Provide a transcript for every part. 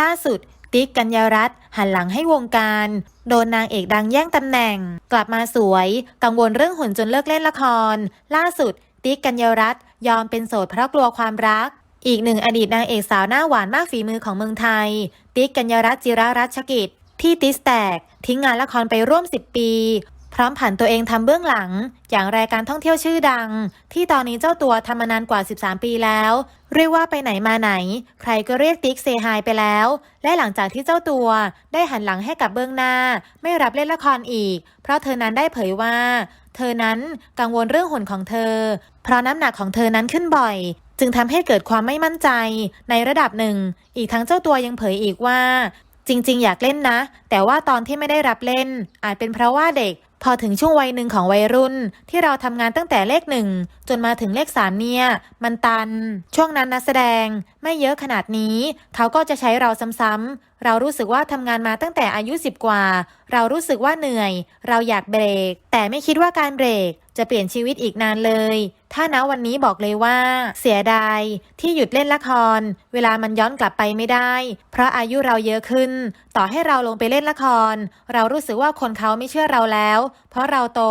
ล่าสุด ติ๊กกัญญารัตน์หันหลังให้วงการ โดนนางเอกดังแย่งตำแหน่ง กลับมาสวย กังวลเรื่องหุ่นจนเลิกเล่นละคร ล่าสุด ติ๊กกัญญารัตน์ยอมเป็นโสดเพราะกลัวความรัก อีกหนึ่งอดีตนางเอกสาวหน้าหวานมากฝีมือของเมืองไทย ติ๊กกัญญารัตน์จิรารัชกิจ ที่ติสแตก ทิ้งงานละครไปร่วม 10 ปี พร้อมผันตัวเองทำเบื้องหลัง อย่างรายการท่องเที่ยวชื่อดัง ที่ตอนนี้เจ้าตัวทำมานานกว่า 13 ปีแล้ว เรียกว่าไปไหนมาไหน ใครก็เรียกติ๊กเซฮายไปแล้ว และหลังจากที่เจ้าตัวได้หันหลังให้กับเบื้องหน้า ไม่รับเล่นละครอีก เพราะเธอนั้นได้เผยว่า เธอนั้นกังวลเรื่องหุ่นของเธอ เพราะน้ำหนักของเธอนั้นขึ้นบ่อยจึงทำให้เกิดความไม่มั่นใจในระดับหนึ่ง อีกทั้งเจ้าตัวยังเผยอีกว่า จริง ๆ อยากเล่นนะ แต่ว่าตอนที่ไม่ได้รับเล่น อาจเป็นเพราะว่าเด็ก พอถึงช่วงวัยหนึ่งของวัยรุ่น ที่เราทำงานตั้งแต่เลขหนึ่งจนมาถึงเลขสามเนี่ย มันตัน ช่วงนั้นนักแสดง ไม่เยอะขนาดนี้ เขาก็จะใช้เราซ้ำๆเรารู้สึกว่าทำงานมาตั้งแต่อายุ 10 กว่า เรารู้สึกว่าเหนื่อย เราอยากเบรก แต่ไม่คิดว่าการเบรก จะเปลี่ยนชีวิตอีกนานเลย ถ้านะวันนี้บอกเลยว่า เสียดายที่หยุดเล่นละคร เวลามันย้อนกลับไปไม่ได้ เพราะอายุเราเยอะขึ้น ต่อให้เราลงไปเล่นละคร เรารู้สึกว่าคนเขาไม่เชื่อเราแล้ว เพราะเราโต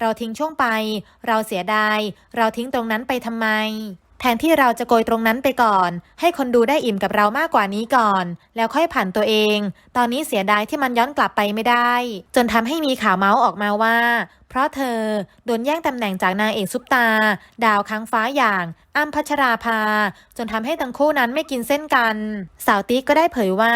เราทิ้งช่วงไป เราเสียดาย เราทิ้งตรงนั้นไปทำไมแทนที่เราจะโกยตรงนั้นไปก่อน ให้คนดูได้อิ่มกับเรามากกว่านี้ก่อน แล้วค่อยผ่านตัวเอง ตอนนี้เสียดายที่มันย้อนกลับไปไม่ได้ จนทำให้มีข่าวเมาส์ออกมาว่า เพราะเธอโดนแย่งตำแหน่งจากนางเอกซุปตา ดาวค้างฟ้าอย่างอ้ำพัชราภา จนทำให้ทั้งคู่นั้นไม่กินเส้นกัน สาวติ๊กก็ได้เผยว่า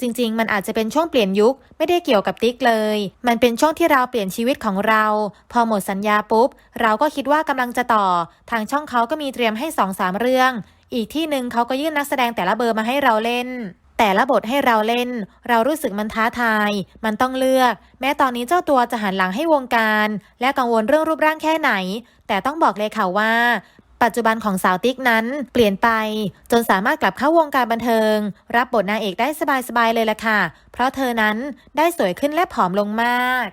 จริง ๆ มันอาจจะเป็นช่วงเปลี่ยนยุคไม่ได้เกี่ยวกับติ๊กเลย มันเป็นช่วงที่เราเปลี่ยนชีวิตของเรา พอหมดสัญญาปุ๊บ เราก็คิดว่ากำลังจะต่อ ทางช่องเขาก็มีเตรียมให้สองสามเรื่อง อีกที่หนึ่งเขาก็ยื่นนักแสดงแต่ละเบอร์มาให้เราเล่น แต่ละบทให้เราเล่น เรารู้สึกมันท้าทาย มันต้องเลือก แม้ตอนนี้เจ้าตัวจะหันหลังให้วงการ และกังวลเรื่องรูปร่างแค่ไหน แต่ต้องบอกเลยค่ะว่า ปัจจุบันของสาวติ๊กนั้นเปลี่ยนไป จนสามารถกลับเข้าวงการบันเทิง รับบทนางเอกได้สบายๆเลยล่ะค่ะ เพราะเธอนั้นได้สวยขึ้นและผอมลงมาก